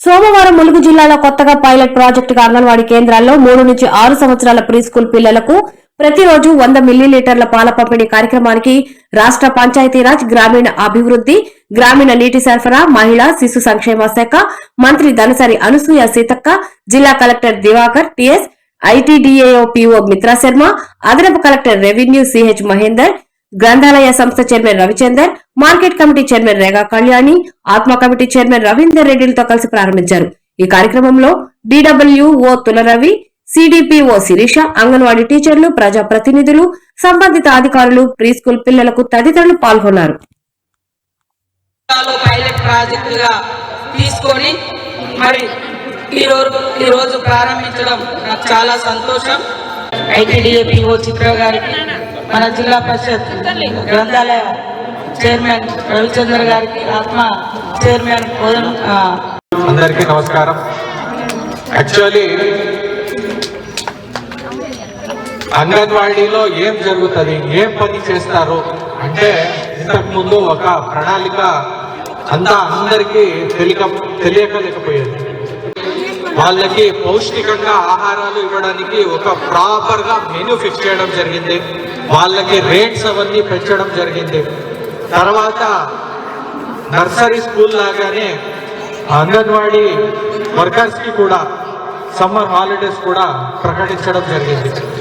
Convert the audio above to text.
సోమవారం ములుగు జిల్లాలో కొత్తగా పైలట్ ప్రాజెక్టుగా అంగన్వాడీ కేంద్రాల్లో మూడు నుంచి ఆరు సంవత్సరాల ప్రీ స్కూల్ పిల్లలకు ప్రతిరోజు వంద మిల్లీలీటర్ల పాల పంపిణీ కార్యక్రమానికి రాష్ట్ర పంచాయతీరాజ్ గ్రామీణ అభివృద్ధి గ్రామీణ నీటి సరఫరా మహిళా శిశు సంక్షేమ శాఖ మంత్రి దనసరి అనసూయ సీతక్క జిల్లా collector Divakar TS ITDA PO Mitra Sharma అదనపు కలెక్టర్ రెవెన్యూ సిహెచ్ మహేందర్ గ్రంథాలయ సంస్థ chairman Ravichander market committee chairman Rega Kalyani ఆత్మ కమిటీ చైర్మన్ రవీందర్ రెడ్డిలతో కలిసి ప్రారంభించారు. ఈ కార్యక్రమంలో డిడబ్ల్యూఓ తులరవి సిడిపిఓ శిరీష అంగన్వాడీ టీచర్లు ప్రజా ప్రతినిధులు సంబంధిత అధికారులు ప్రీ స్కూల్ పిల్లలకు తదితరులు పాల్గొన్నారు. తీసుకొని మరి ఈరోజు ఈరోజు ప్రారంభించడం నాకు చాలా సంతోషం. చిత్ర గారికి మన జిల్లా పరిషత్ గ్రంథాలయ చైర్మన్ రవిచంద్ర గారికి ఆత్మ చైర్మన్ అందరికీ నమస్కారం. యాక్చువల్లీ అంగన్వాడీలో ఏం జరుగుతుంది ఏం పని చేస్తారు అంటే ఇంతకుముందు ఒక ప్రణాళిక అంతా అందరికీ తెలియక తెలియకలేకపోయేది. వాళ్ళకి పౌష్టికంగా ఆహారాలు ఇవ్వడానికి ఒక ప్రాపర్గా మెనూ ఫిక్స్ చేయడం జరిగింది. వాళ్ళకి రేట్స్ అవన్నీ పెంచడం జరిగింది. తర్వాత నర్సరీ స్కూల్ లాగానే అంగన్వాడీ వర్కర్స్కి కూడా సమ్మర్ హాలిడేస్ కూడా ప్రకటించడం జరిగింది.